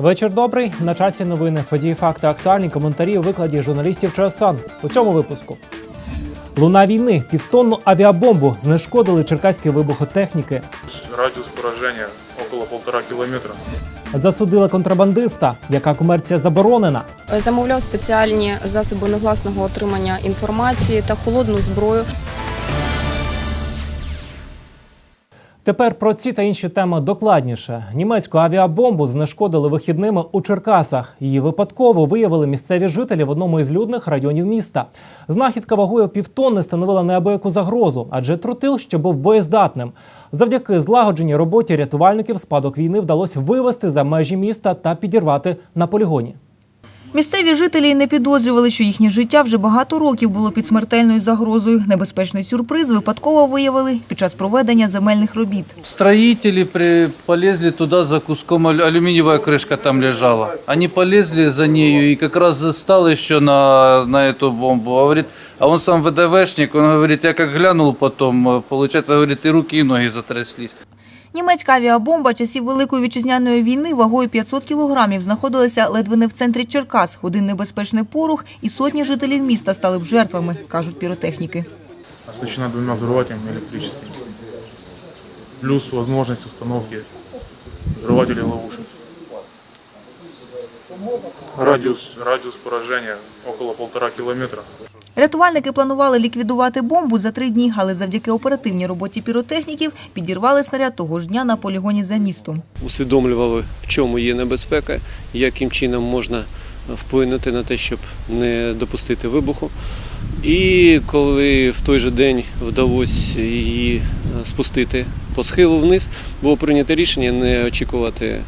Вечір добрий. На часі новини. Події, факти, актуальні коментарі у викладі журналістів ЧСАН. У цьому випуску. Луна війни. Півтонну авіабомбу знешкодили черкаські вибухотехніки. Радиус поражения около полтора километра. Засудили контрабандиста, яка комерція заборонена. замовляв спеціальні засоби негласного отримання інформації та холодну зброю. Тепер про ці та інші теми докладніше. Німецьку авіабомбу знешкодили вихідними у Черкасах. Її випадково виявили місцеві жителі в одному із людних районів міста. Знахідка вагою півтонни становила неабияку загрозу, адже тротил, що був боєздатним. Завдяки злагодженій роботі рятувальників спадок війни вдалося вивести за межі міста та підірвати на полігоні. Місцеві жителі й не підозрювали, що їхнє життя вже багато років було під смертельною загрозою. Небезпечний сюрприз випадково виявили під час проведення земельних робіт. Строители при, полезли туда за куском, алю- алюминиевая крышка там лежала. Они полезли за нею и как раз застал еще на, на эту бомбу. Говорит, а он сам ВДВшник, он говорит, я как глянул потом, э, получается, говорит, и руки, и ноги затряслись. Німецька авіабомба часів Великої вітчизняної війни вагою 500 кілограмів знаходилася ледве не в центрі Черкас. Один небезпечний порух і сотні жителів міста стали б жертвами, кажуть піротехніки. Оснащена двумя взрывателями электрическими. Плюс возможность установки взрывателей ловушек. Радиус, радиус поражения около полтора километра. Рятувальники планували ліквідувати бомбу за три дні, але завдяки оперативній роботі піротехніків підірвали снаряд того ж дня на полігоні за містом. усвідомлювали, в чому є небезпека, яким чином можна вплинути на те, щоб не допустити вибуху. І коли в той же день вдалося її е, спустити по схилу вниз, було прийнято рішення не очікувати е,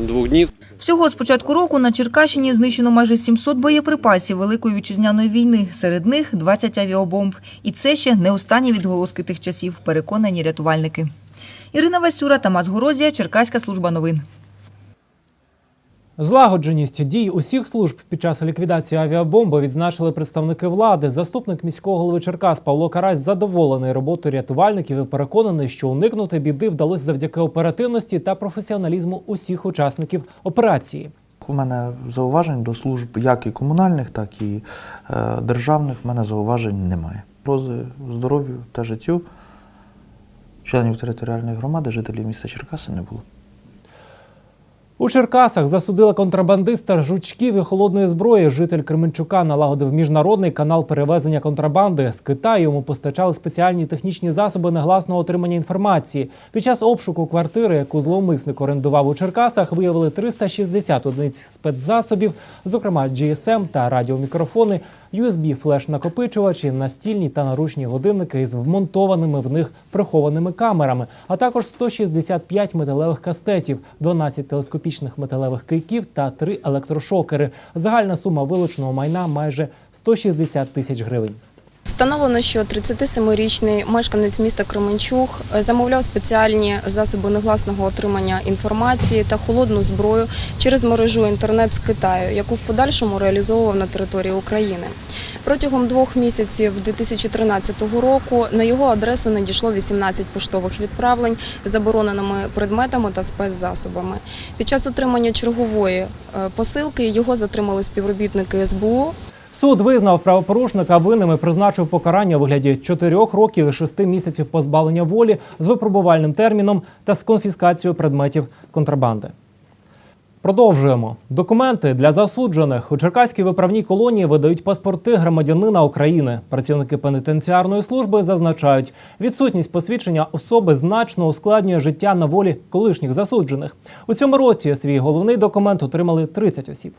двох днів. Всього з початку року на Черкащині знищено майже 700 боєприпасів Великої вітчизняної війни. Серед них 20 авіабомб. І це ще не останні відголоски тих часів, переконані рятувальники. Ірина Васюра, Тамас Горозія, Черкаська служба новин. Злагодженість дій усіх служб під час ліквідації авіабомби відзначили представники влади. Заступник міського голови Черкас Павло Карась задоволений роботою рятувальників і переконаний, що уникнути біди вдалося завдяки оперативності та професіоналізму усіх учасників операції. У мене зауважень до служб як і комунальних, так і е, державних. В мене зауважень немає. Рози здоров'ю та життю членів територіальної громади, жителів міста Черкаси не було. У Черкасах засудили контрабандиста жучків і холодної зброї. Житель Кременчука налагодив міжнародний канал перевезення контрабанди. З Китаю йому постачали спеціальні технічні засоби негласного отримання інформації. Під час обшуку квартири, яку зловмисник орендував у Черкасах, виявили 360 одиниць спецзасобів, зокрема GSM та радіомікрофони, USB флеш-накопичувачі, настільні та наручні годинники із вмонтованими в них прихованими камерами, а також 165 металевих кастетів, 12 телескопічних металевих кийків та 3 електрошокери. Загальна сума вилученого майна майже 160 тисяч гривень. Встановлено, що 37-річний мешканець міста Кременчуг е, замовляв спеціальні засоби негласного отримання інформації та холодну зброю через мережу інтернет з Китаю, яку в подальшому реалізовував на території України. Протягом двох місяців 2013 року на його адресу надійшло 18 поштових відправлень з забороненими предметами та спецзасобами. Під час отримання чергової е, посилки його затримали співробітники СБУ Суд визнав правопорушника винним і призначив покарання у вигляді 4 років і 6 місяців позбавлення волі з випробувальним терміном та з конфіскацією предметів контрабанди. Продовжуємо. Документи для засуджених у Черкаській виправній колонії видають паспорти громадянина України. Працівники пенітенціарної служби зазначають, відсутність посвідчення особи значно ускладнює життя на волі колишніх засуджених. У цьому році свій головний документ отримали 30 осіб.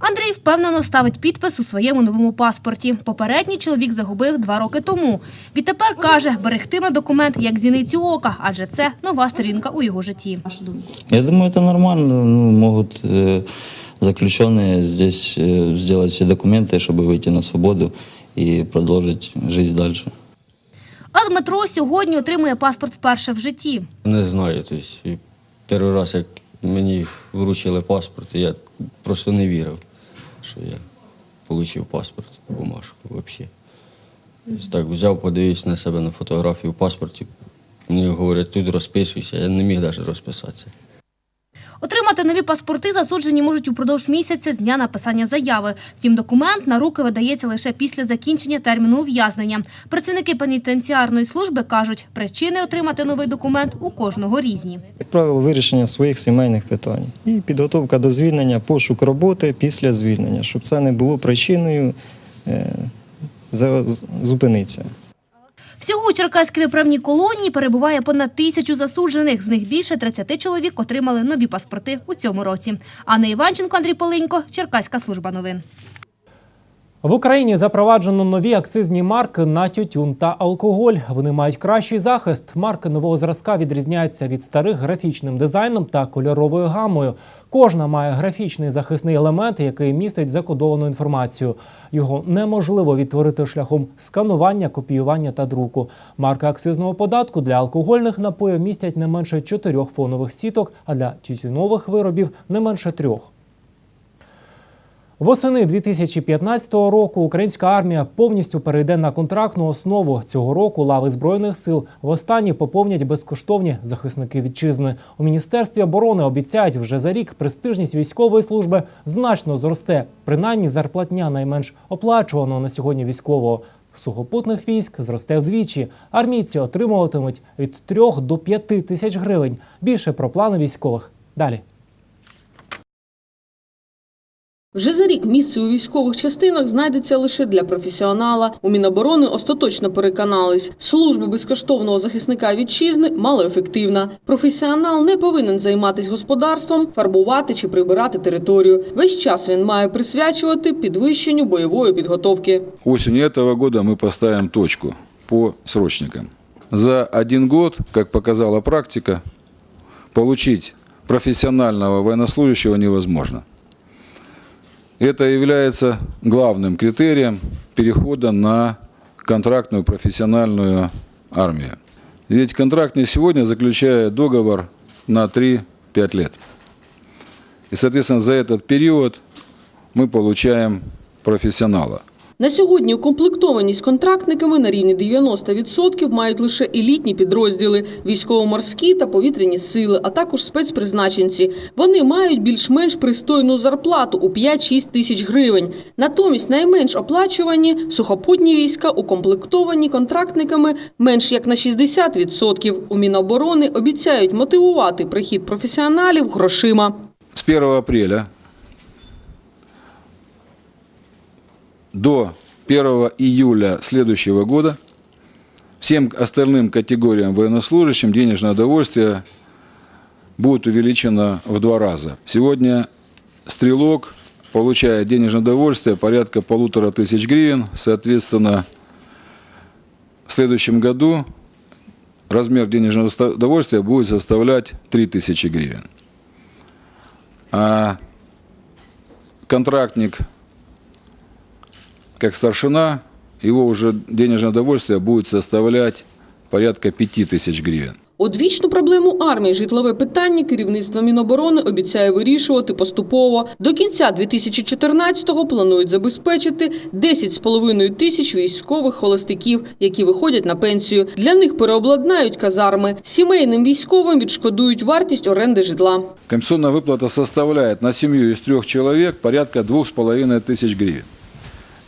Андрій впевнено ставить підпис у своєму новому паспорті. Попередній чоловік загубив два роки тому. Відтепер каже, берегтиме документ як зіницю ока, адже це нова сторінка у його житті. Я думаю, это нормально. Ну, могут э, заключенные здесь э, сделать все документы, чтобы выйти на свободу и продолжить жизнь дальше. А Дмитро сьогодні отримує паспорт вперше в житті. Не знаю. Тобто, і перший раз, як мені вручили паспорт, я просто не вірив, що я отримав паспорт, бумажку взагалі. Так взяв, подивився на себе на фотографію паспорті. Мені говорять, тут розписуйся, я не міг навіть розписатися. Отримати нові паспорти засуджені можуть упродовж місяця з дня написання заяви. Втім, документ на руки видається лише після закінчення терміну ув'язнення. Працівники пенітенціарної служби кажуть, причини отримати новий документ у кожного різні. Як правило, вирішення своїх сімейних питань і підготовка до звільнення, пошук роботи після звільнення, щоб це не було причиною е, зупинитися. Всього у Черкаській виправній колонії перебуває понад тисячу засуджених. З них більше 30 чоловік отримали нові паспорти у цьому році. Анна Іванченко, Андрій Поленько, Черкаська служба новин. В Україні запроваджено нові акцизні марки на тютюн та алкоголь. Вони мають кращий захист. Марки нового зразка відрізняються від старих графічним дизайном та кольоровою гамою. Кожна має графічний захисний елемент, який містить закодовану інформацію. Його неможливо відтворити шляхом сканування, копіювання та друку. Марки акцизного податку для алкогольних напоїв містять не менше чотирьох фонових сіток, а для тютюнових виробів не менше трьох. Восени 2015 року українська армія повністю перейде на контрактну основу. Цього року лави збройних сил востаннє поповнять безкоштовні захисники вітчизни. У міністерстві оборони обіцяють, вже за рік престижність військової служби значно зросте. Принаймні зарплатня найменш оплачуваного на сьогодні військового. Сухопутних військ зросте вдвічі. Армійці отримуватимуть від 3 до 5 тисяч гривень. Більше про плани військових далі. Вже за рік місце у військових частинах знайдеться лише для професіонала. У Міноборони остаточно переконались, служба безкоштовного захисника вітчизни малоефективна. Професіонал не повинен займатися господарством, фарбувати чи прибирати територію. Весь час він має присвячувати підвищенню бойової підготовки. Осенью этого года мы поставим точку по срочникам. За один год, как показала практика, получить профессионального военнослужащего невозможно. Это является главным критерием перехода на контрактную профессиональную армию. Ведь контрактник сегодня заключает договор на 3-5 лет. И, соответственно, за этот период мы получаем профессионала. На сьогодні укомплектованість контрактниками на рівні 90% мають лише елітні підрозділи, військово-морські та повітряні сили, а також спецпризначенці. Вони мають більш-менш пристойну зарплату у 5-6 тисяч гривень. Натомість найменш оплачувані сухопутні війська укомплектовані контрактниками менш як на 60%. У Міноборони обіцяють мотивувати прихід професіоналів грошима. С 1 апреля до 1 июля следующего года всем остальным категориям военнослужащим денежное удовольствие будет увеличено в два раза. Сегодня стрелок получает денежное удовольствие порядка полутора тысяч гривен. Соответственно, в следующем году размер денежного удовольствия будет составлять 3000 гривен. А контрактник, как старшина, его уже денежное удовольствие будет составлять порядка 5000 гривен. Одвічну проблему армії житлове питання керівництво Міноборони обіцяє вирішувати поступово. До кінця 2014-го планують забезпечити 10,5 тисяч військових холостяків, які виходять на пенсію. Для них переобладнають казарми. Сімейним військовим відшкодують вартість оренди житла. Комиссионная выплата составляет на семью из трех человек порядка двух с половиной тысяч гривен.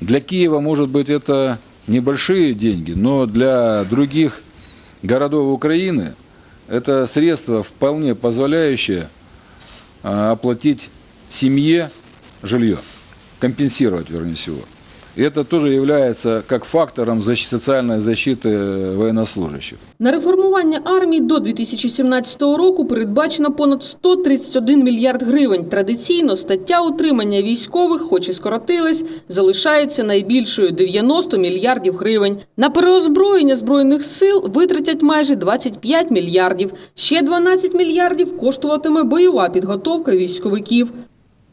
Для Киева, может быть, это небольшие деньги, но для других городов Украины это средства, вполне позволяющие а, оплатить семье жилье, компенсировать, вернее всего. И это тоже является как фактором защ- социальной защиты э, военнослужащих. На реформування армії до 2017 року передбачено понад 131 мільярд гривень. Традиційно стаття утримання військових, хоч і скоротилась, залишається найбільшою – 90 мільярдів гривень. На переозброєння збройних сил витратять майже 25 мільярдів. Ще 12 мільярдів коштуватиме бойова підготовка військовиків.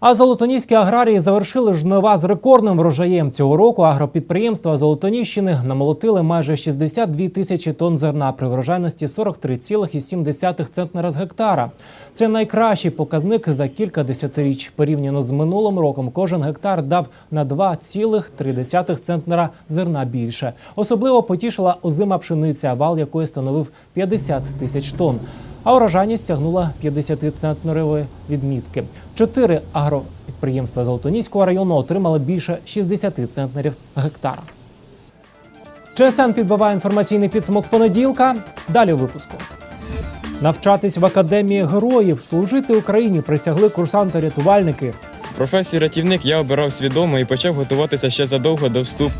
А золотоніські аграрії завершили жнива з рекордним врожаєм. Цього року агропідприємства Золотоніщини намолотили майже 62 тисячі тонн зерна при врожайності 43,7 центнера з гектара. Це найкращий показник за кілька десятиріч. Порівняно з минулим роком кожен гектар дав на 2,3 центнера зерна більше. Особливо потішила озима пшениця, вал якої становив 50 тисяч тонн. А урожайність сягнула 50-центнерової відмітки. Чотири агропідприємства Золотоніського району отримали більше 60 центнерів з гектара. ЧСН підбиває інформаційний підсумок понеділка. Далі у випуску. Навчатись в академії героїв, служити Україні присягли курсанти-рятувальники. Професію рятівник я обирав свідомо і почав готуватися ще задовго до вступу.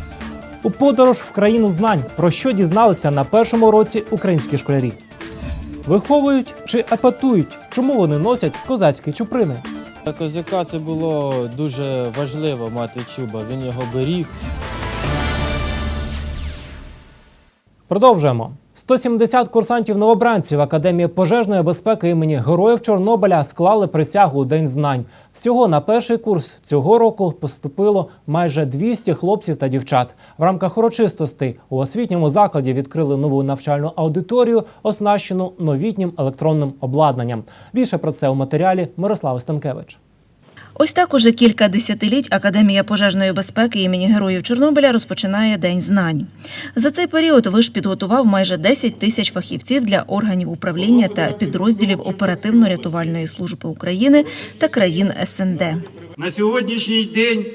У подорож в країну знань, про що дізналися на першому році українські школярі. Виховують чи епатують, чому вони носять козацькі чуприни. Для козака це було дуже важливо мати чуба. Він його беріг. Продовжуємо. 170 курсантів новобранців Академії пожежної безпеки імені Героїв Чорнобиля склали присягу у День знань. Всього на перший курс цього року поступило майже 200 хлопців та дівчат. В рамках урочистостей у освітньому закладі відкрили нову навчальну аудиторію, оснащену новітнім електронним обладнанням. Більше про це у матеріалі Мирослави Станкевич. Ось так уже кілька десятиліть Академія пожежної безпеки імені Героїв Чорнобиля розпочинає День знань. За цей період виш підготував майже 10 тисяч фахівців для органів управління та підрозділів оперативно-рятувальної служби України та країн СНД. На сьогоднішній день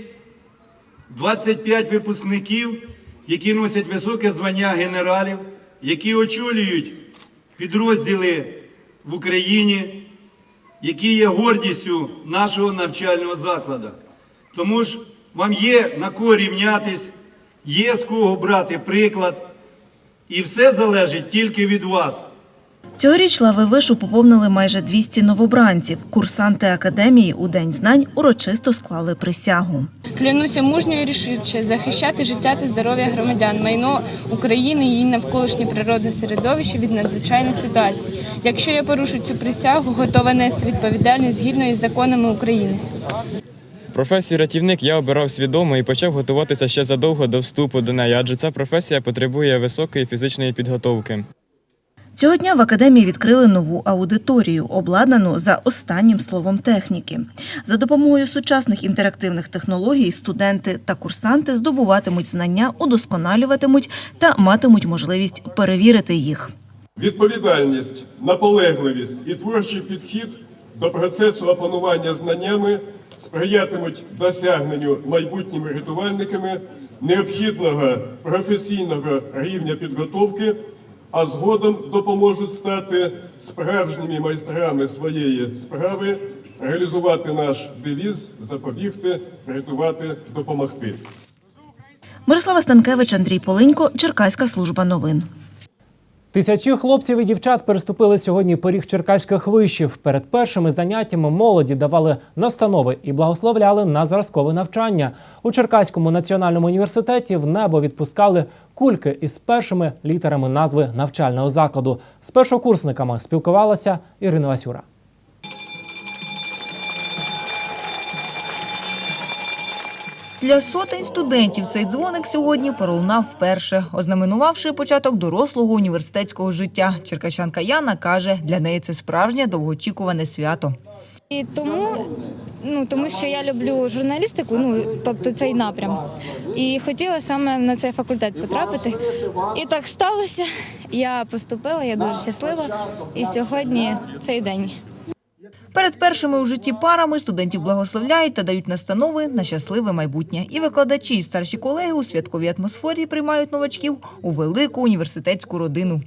25 випускників, які носять високе звання генералів, які очолюють підрозділи в Україні, які є гордістю нашого навчального закладу. Тому ж вам є на кого рівнятись, є з кого брати приклад, і все залежить тільки від вас. Цьогоріч лави вишу поповнили майже 200 новобранців. Курсанти академії у День знань урочисто склали присягу. Клянуся мужньо і рішуче захищати життя та здоров'я громадян, майно України і її навколишнє природне середовище від надзвичайних ситуацій. Якщо я порушу цю присягу, готова нести відповідальність згідно із законами України. Професію рятівник я обирав свідомо і почав готуватися ще задовго до вступу до неї, адже ця професія потребує високої фізичної підготовки. Цього дня в академії відкрили нову аудиторію, обладнану за останнім словом техніки. За допомогою сучасних інтерактивних технологій студенти та курсанти здобуватимуть знання, удосконалюватимуть та матимуть можливість перевірити їх. Відповідальність, наполегливість і творчий підхід до процесу опанування знаннями сприятимуть досягненню майбутніми рятувальниками необхідного професійного рівня підготовки, а згодом допоможуть стати справжніми майстрами своєї справи, реалізувати наш девіз, запобігти, врятувати, допомогти. Мирослава Станкевич, Андрій Полинько, Черкаська служба новин. Тисячі хлопців і дівчат переступили сьогодні поріг черкаських вишів. Перед першими заняттями молоді давали настанови і благословляли на зразкове навчання. У Черкаському національному університеті в небо відпускали кульки із першими літерами назви навчального закладу. З першокурсниками спілкувалася Ірина Васюра. Для сотень студентів цей дзвоник сьогодні пролунав вперше, ознаменувавши початок дорослого університетського життя. Черкащанка Яна каже, для неї це справжнє довгоочікуване свято. І тому, ну тому що я люблю журналістику, ну тобто цей напрям. І хотіла саме на цей факультет потрапити. І так сталося. Я поступила, я дуже щаслива. І сьогодні цей день. Перед першими у житті парами студентів благословляють та дають настанови на щасливе майбутнє. І викладачі, і старші колеги у святковій атмосфері приймають новачків у велику університетську родину.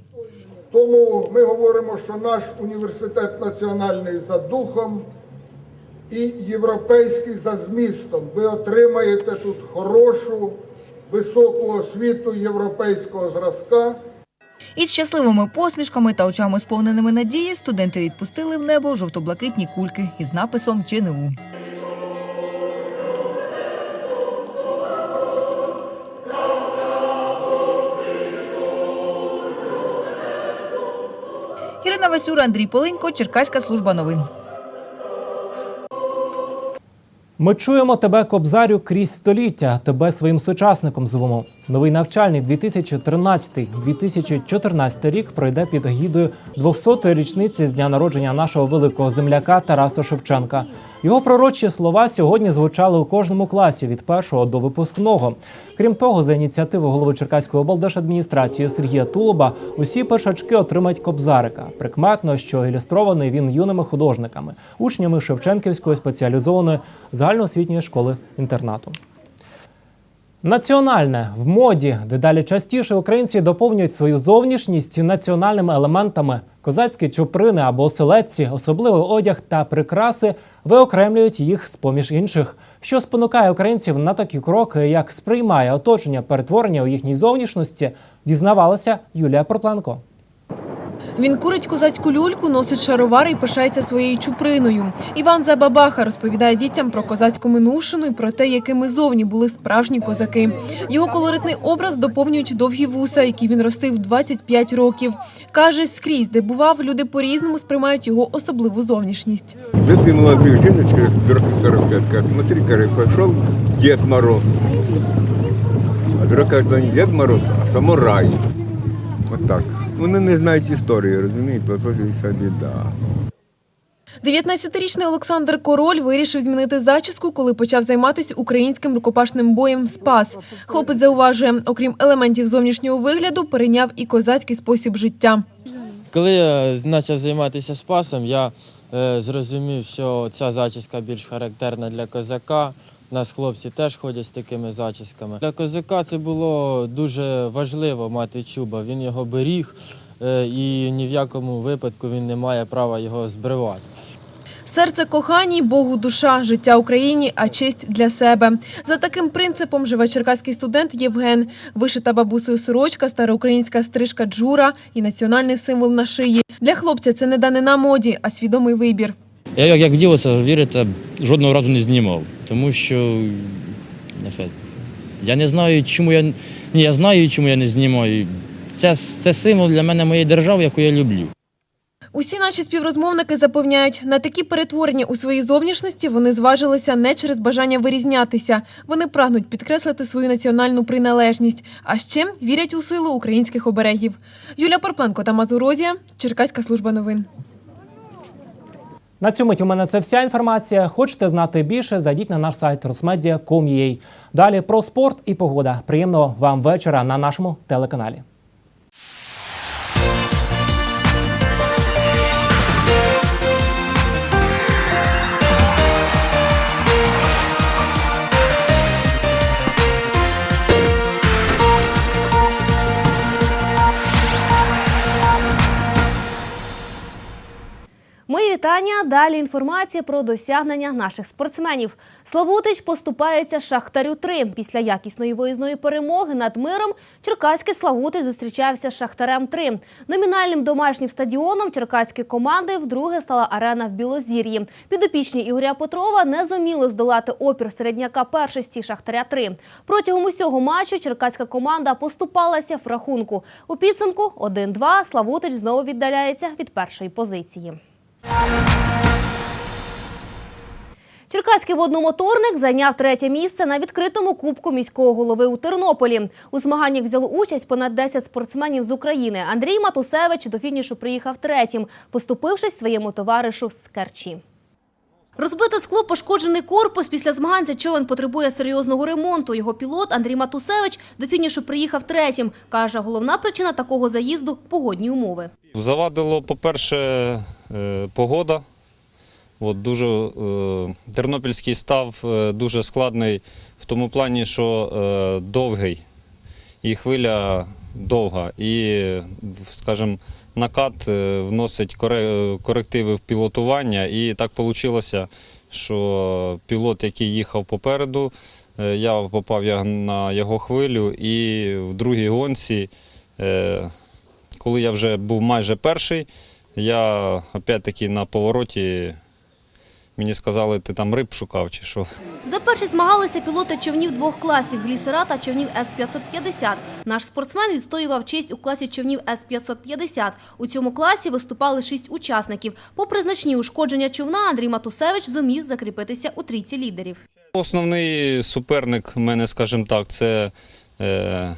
Тому ми говоримо, що наш університет національний за духом і європейський за змістом. Ви отримаєте тут хорошу, високу освіту європейського зразка. Із щасливими посмішками та очами сповненими надії студенти відпустили в небо жовто-блакитні кульки із написом ЧНУ. Ірина Васюра, Андрій Полинько, Черкаська служба новин. Ми чуємо тебе, Кобзарю, крізь століття. Тебе своїм сучасником звемо. Новий навчальний 2013-2014 рік пройде під гідою 200-ї річниці з дня народження нашого великого земляка Тараса Шевченка. Його пророчі слова сьогодні звучали у кожному класі від першого до випускного. Крім того, за ініціативи голови Черкаської облдержадміністрації Сергія Тулуба усі першачки отримають кобзарика. Прикметно, що ілюстрований він юними художниками, учнями Шевченківської спеціалізованої загальноосвітньої школи інтернату. Національне в моді дедалі частіше українці доповнюють свою зовнішність національними елементами. Козацькі чуприни або оселедці, особливий одяг та прикраси виокремлюють їх з поміж інших, що спонукає українців на такі кроки, як сприймає оточення перетворення у їхній зовнішності, дізнавалася Юлія Пропленко. Він курить козацьку люльку, носить шаровари і пишається своєю чуприною. Іван Забабаха розповідає дітям про козацьку минувшину і про те, якими зовні були справжні козаки. Його колоритний образ доповнюють довгі вуса, які він ростив 25 років. Каже, скрізь, де бував, люди по-різному сприймають його особливу зовнішність. Две молодых девочки, дурака 45, говорят, смотри, говорит, пошел Дед Мороз. А дурака это не Дед Мороз, а самурай. Вот так. Вони не знають історії, розумієте, то і вся біда. 19-річний Олександр Король вирішив змінити зачіску, коли почав займатися українським рукопашним боєм Спас. Хлопець зауважує, окрім елементів зовнішнього вигляду, перейняв і козацький спосіб життя. Коли я почав займатися спасом, я е, зрозумів, що ця зачіска більш характерна для козака. У нас хлопці теж ходять з такими зачісками. Для козака це було дуже важливо мати чуба. Він його беріг е, і ні в якому випадку він не має права його збривати. Серце коханій, Богу душа, життя Україні, а честь для себе. За таким принципом живе черкаський студент Євген. Вишита бабусею сорочка, староукраїнська стрижка джура і національний символ на шиї. Для хлопця це не данина моді, а свідомий вибір. Я як, як вділося, вірите, жодного разу не знімав, тому що я не знаю, чому я. Ні, я знаю, чому я не знімаю. Це, це символ для мене моєї держави, яку я люблю. Усі наші співрозмовники запевняють, на такі перетворення у своїй зовнішності вони зважилися не через бажання вирізнятися. Вони прагнуть підкреслити свою національну приналежність, а ще вірять у силу українських оберегів. Юлія Порпленко та Мазурозія, Черкаська служба новин. На цьому у мене це вся інформація. Хочете знати більше? Зайдіть на наш сайт rosmedia.com.ua. Далі про спорт і погода. Приємного вам вечора на нашому телеканалі. Вітання. Далі інформація про досягнення наших спортсменів. Славутич поступається Шахтарю 3 Після якісної виїзної перемоги над миром Черкаський Славутич зустрічався з Шахтарем 3 Номінальним домашнім стадіоном черкаської команди вдруге стала арена в Білозір'ї. Підопічні Ігоря Петрова не зуміли здолати опір середняка першості Шахтаря 3 Протягом усього матчу черкаська команда поступалася в рахунку. У підсумку 1-2 Славутич знову віддаляється від першої позиції. Черкаський водномоторник зайняв третє місце на відкритому кубку міського голови у Тернополі. У змаганнях взяли участь понад 10 спортсменів з України. Андрій Матусевич до фінішу приїхав третім, поступившись своєму товаришу з Керчі. Розбите скло, пошкоджений корпус. Після змагань човен потребує серйозного ремонту. Його пілот Андрій Матусевич до фінішу приїхав третім. Каже, головна причина такого заїзду – погодні умови. Завадило, по-перше, е, погода. От дуже, е, Тернопільський став е, дуже складний в тому плані, що е, довгий і хвиля довга. І, скажімо, накат е, вносить корективи в пілотування. І так вийшло, що пілот, який їхав попереду, е, я попав на його хвилю, і в другій гонці. е, коли я вже був майже перший, я опять-таки на повороті мені сказали, ти там риб шукав чи що. За першість змагалися пілоти човнів двох класів – глісера та човнів С-550. Наш спортсмен відстоював честь у класі човнів С-550. У цьому класі виступали шість учасників. Попри значні ушкодження човна, Андрій Матусевич зумів закріпитися у трійці лідерів. Основний суперник в мене, скажімо так, це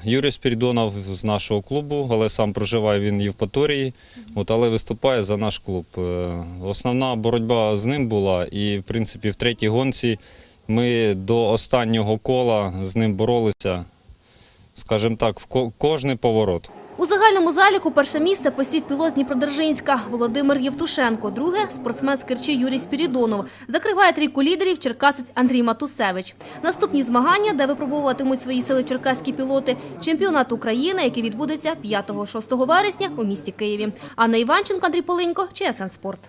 Юрій Спірідонов з нашого клубу, але сам проживає він в Євпаторії, от, але виступає за наш клуб. Е, Основна боротьба з ним була, і в принципі в третій гонці ми до останнього кола з ним боролися, скажімо так, в кожний поворот. У загальному заліку перше місце посів пілот з Дніпродзержинська Володимир Євтушенко. Друге – спортсмен з Керчі Юрій Спірідонов. Закриває трійку лідерів черкасець Андрій Матусевич. Наступні змагання, де випробовуватимуть свої сили черкаські пілоти – чемпіонат України, який відбудеться 5-6 вересня у місті Києві. Анна Іванченко, Андрій Полинько, ЧСН Спорт.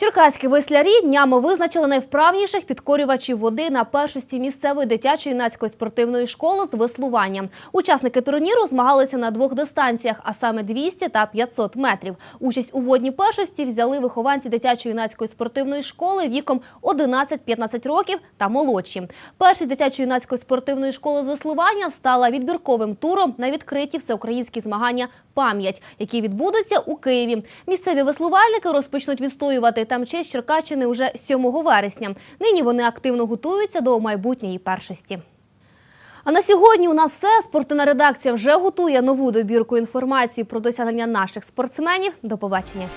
Черкаські веслярі днями визначили найвправніших підкорювачів води на першості місцевої дитячої юнацької спортивної школи з веслування. Учасники турніру змагалися на двох дистанціях, а саме 200 та 500 метрів. Участь у водній першості взяли вихованці дитячої юнацької спортивної школи віком 11-15 років та молодші. Першість дитячої юнацької спортивної школи з веслування стала відбірковим туром на відкриті всеукраїнські змагання «Пам'ять», які відбудуться у Києві. Місцеві веслувальники розпочнуть відстоювати там честь Черкащини уже 7 вересня. Нині вони активно готуються до майбутньої першості. А на сьогодні у нас все. Спортивна редакція вже готує нову добірку інформації про досягнення наших спортсменів. До побачення.